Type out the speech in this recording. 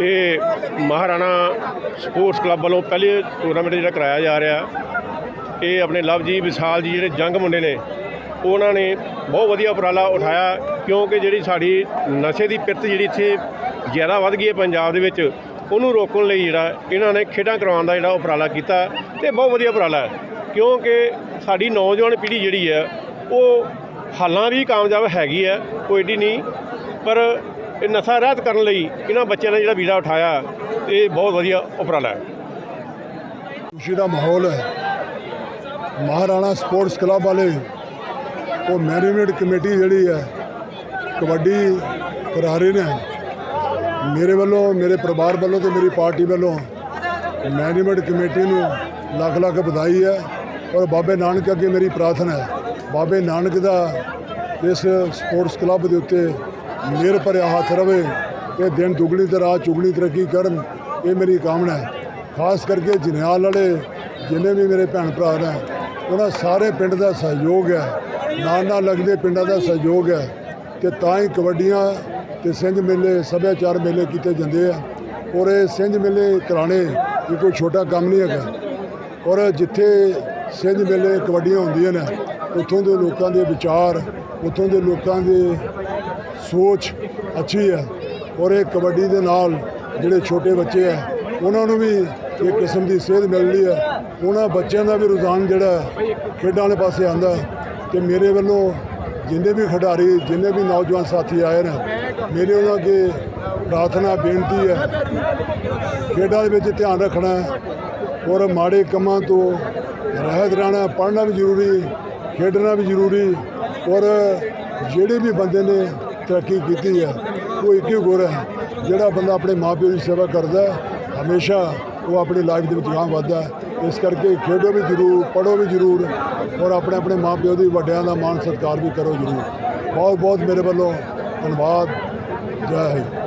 ਇਹ Maharana sports club ਵੱਲੋਂ ਪਹਿਲੇ ਟੂਰਨਾਮੈਂਟ ਜਿਹੜਾ ਕਰਾਇਆ ਜਾ ਰਿਹਾ, ਇਹ ਆਪਣੇ ਲਵ ਜੀ ਵਿਸ਼ਾਲ ਜੀ ਜਿਹੜੇ ਜੰਗ ਮੁੰਡੇ ਨੇ, ਉਹਨਾਂ ਨੇ ਬਹੁਤ ਵਧੀਆ ਉਪਰਾਲਾ ਉਠਾਇਆ ਕਿਉਂਕਿ ਜਿਹੜੀ ਸਾਡੀ ਨਸ਼ੇ ਦੀ ਪਿਰਤ ਜਿਹੜੀ ਇੱਥੇ ਜ਼ਿਆਦਾ ਵੱਧ ਗਈ ਹੈ ਪੰਜਾਬ ਦੇ ਵਿੱਚ, ਉਹਨੂੰ ਰੋਕਣ ਲਈ ਜਿਹੜਾ ਇਹਨਾਂ ਨੇ ਖੇਡਾਂ ਕਰਵਾਉਣ ਦਾ ਜਿਹੜਾ ਉਪਰਾਲਾ ਕੀਤਾ ਤੇ ਬਹੁਤ ਵਧੀਆ ਉਪਰਾਲਾ ਹੈ। ਕਿਉਂਕਿ ਸਾਡੀ ਨੌਜਵਾਨ ਪੀੜ੍ਹੀ ਜਿਹੜੀ ਹੈ, ਉਹ ਹਾਲਾਂ ਵੀ ਕਾਮਯਾਬ ਹੈਗੀ ਹੈ, ਕੋਈ ਏਡੀ ਨਹੀਂ, ਪਰ ਇਹ ਨਸ਼ਾ ਰਹਿਤ ਕਰਨ ਲਈ ਇਹਨਾਂ ਬੱਚਿਆਂ ਨੇ ਜਿਹੜਾ ਵੀੜਾ ਉਠਾਇਆ, ਇਹ ਬਹੁਤ ਵਧੀਆ ਉਪਰਾਲਾ ਹੈ। ਖੁਸ਼ੀ ਦਾ ਮਾਹੌਲ ਹੈ। ਮਹਾਰਾਣਾ ਸਪੋਰਟਸ ਕਲੱਬ ਵਾਲੇ, ਉਹ ਮੈਨੇਜਮੈਂਟ ਕਮੇਟੀ ਜਿਹੜੀ ਹੈ, ਕਬੱਡੀ ਕਰਾ ਰਹੇ ਨੇ। ਮੇਰੇ ਵੱਲੋਂ, ਮੇਰੇ ਪਰਿਵਾਰ ਵੱਲੋਂ ਤੇ ਮੇਰੀ ਪਾਰਟੀ ਵੱਲੋਂ ਮੈਨੇਜਮੈਂਟ ਕਮੇਟੀ ਨੂੰ ਲੱਖ ਲੱਖ ਵਧਾਈ ਹੈ ਔਰ ਬਾਬੇ ਨਾਨਕ ਅੱਗੇ ਮੇਰੀ ਪ੍ਰਾਰਥਨਾ ਹੈ। ਬਾਬੇ ਨਾਨਕ ਦਾ ਇਸ ਸਪੋਰਟਸ ਕਲੱਬ ਦੇ ਉੱਤੇ ਮੇਰ ਭਰਿਆ ਹੱਥ ਰਵੇ, ਇਹ ਦਿਨ ਦੁਗਣੀ ਤੇ ਰਾਤ ਚੁਗਣੀ ਤਰੱਕੀ ਕਰਨ, ਇਹ ਮੇਰੀ ਕਾਮਨਾ ਹੈ। ਖਾਸ ਕਰਕੇ ਜਨਿਆਲ ਵਾਲੇ, ਜਿੰਨੇ ਵੀ ਮੇਰੇ ਭੈਣ ਭਰਾ ਨੇ, ਉਹਨਾਂ ਸਾਰੇ ਪਿੰਡ ਦਾ ਸਹਿਯੋਗ ਹੈ। ਨਾਲ ਨਾਲ ਲੱਗਦੇ ਪਿੰਡਾਂ ਦਾ ਸਹਿਯੋਗ ਹੈ ਤੇ ਤਾਂ ਹੀ ਕਬੱਡੀਆਂ ਤੇ ਸਿੰਝ ਮੇਲੇ, ਸੱਭਿਆਚਾਰ ਮੇਲੇ ਕੀਤੇ ਜਾਂਦੇ ਆ। ਔਰ ਇਹ ਸਿੰਝ ਮੇਲੇ ਕਰਾਣੇ ਇਹ ਕੋਈ ਛੋਟਾ ਕੰਮ ਨਹੀਂ ਹੈਗਾ। ਔਰ ਜਿੱਥੇ ਸਿੰਝ ਮੇਲੇ ਕਬੱਡੀਆਂ ਹੁੰਦੀਆਂ ਨੇ, ਉੱਥੋਂ ਦੇ ਲੋਕਾਂ ਦੇ ਵਿਚਾਰ, ਉੱਥੋਂ ਦੇ ਲੋਕਾਂ ਦੇ ਸੋਚ ਅੱਛੀ ਹੈ ਔਰ ਇਹ ਕਬੱਡੀ ਦੇ ਨਾਲ ਜਿਹੜੇ ਛੋਟੇ ਬੱਚੇ ਆ ਉਹਨਾਂ ਨੂੰ ਵੀ ਇੱਕ ਕਿਸਮ ਦੀ ਸੇਧ ਮਿਲਦੀ ਹੈ। ਉਹਨਾਂ ਬੱਚਿਆਂ ਦਾ ਵੀ ਰੁਝਾਨ ਜਿਹੜਾ ਖੇਡਾਂ ਵਾਲੇ ਪਾਸੇ ਆਂਦਾ ਤੇ ਮੇਰੇ ਵੱਲੋਂ ਜਿੰਨੇ ਵੀ ਖਿਡਾਰੀ, ਜਿੰਨੇ ਵੀ ਨੌਜਵਾਨ ਸਾਥੀ ਆਏ ਨੇ, ਮੇਰੇ ਉਹਨਾਂ ਅੱਗੇ ਪ੍ਰਾਰਥਨਾ, ਬੇਨਤੀ ਹੈ, ਖੇਡਾਂ ਦੇ ਵਿੱਚ ਧਿਆਨ ਰੱਖਣਾ ਔਰ ਮਾੜੇ ਕੰਮਾਂ ਤੋਂ ਰਹਿਤ ਰਹਿਣਾ, ਪੜ੍ਹਨਾ ਵੀ ਜ਼ਰੂਰੀ, ਖੇਡਣਾ ਵੀ ਜ਼ਰੂਰੀ ਔਰ ਜਿਹੜੇ ਵੀ ਬੰਦੇ ਨੇ ਤਰੱਕੀ ਕੀਤੀ ਹੈ ਉਹ ਇੱਕ ਹੀ ਗੁਰ ਹੈ। ਜਿਹੜਾ ਬੰਦਾ ਆਪਣੇ ਮਾਪਿਓ ਦੀ ਸੇਵਾ ਕਰਦਾ ਹੈ, ਹਮੇਸ਼ਾ ਉਹ ਆਪਣੀ ਲਾਈਫ ਦੇ ਵਿੱਚ ਗਾਂ ਵੱਧਦਾ ਹੈ। ਇਸ ਕਰਕੇ ਖੇਡੋ ਵੀ ਜ਼ਰੂਰ, ਪੜ੍ਹੋ ਵੀ ਜ਼ਰੂਰ ਔਰ ਆਪਣੇ ਆਪਣੇ ਮਾਪਿਓ ਦੀ, ਵੱਡਿਆਂ ਦਾ ਮਾਣ ਸਤਿਕਾਰ ਵੀ ਕਰੋ ਜ਼ਰੂਰ। ਬਹੁਤ ਬਹੁਤ ਮੇਰੇ ਵੱਲੋਂ ਧੰਨਵਾਦ। ਜੈ ਹਿੰਦ।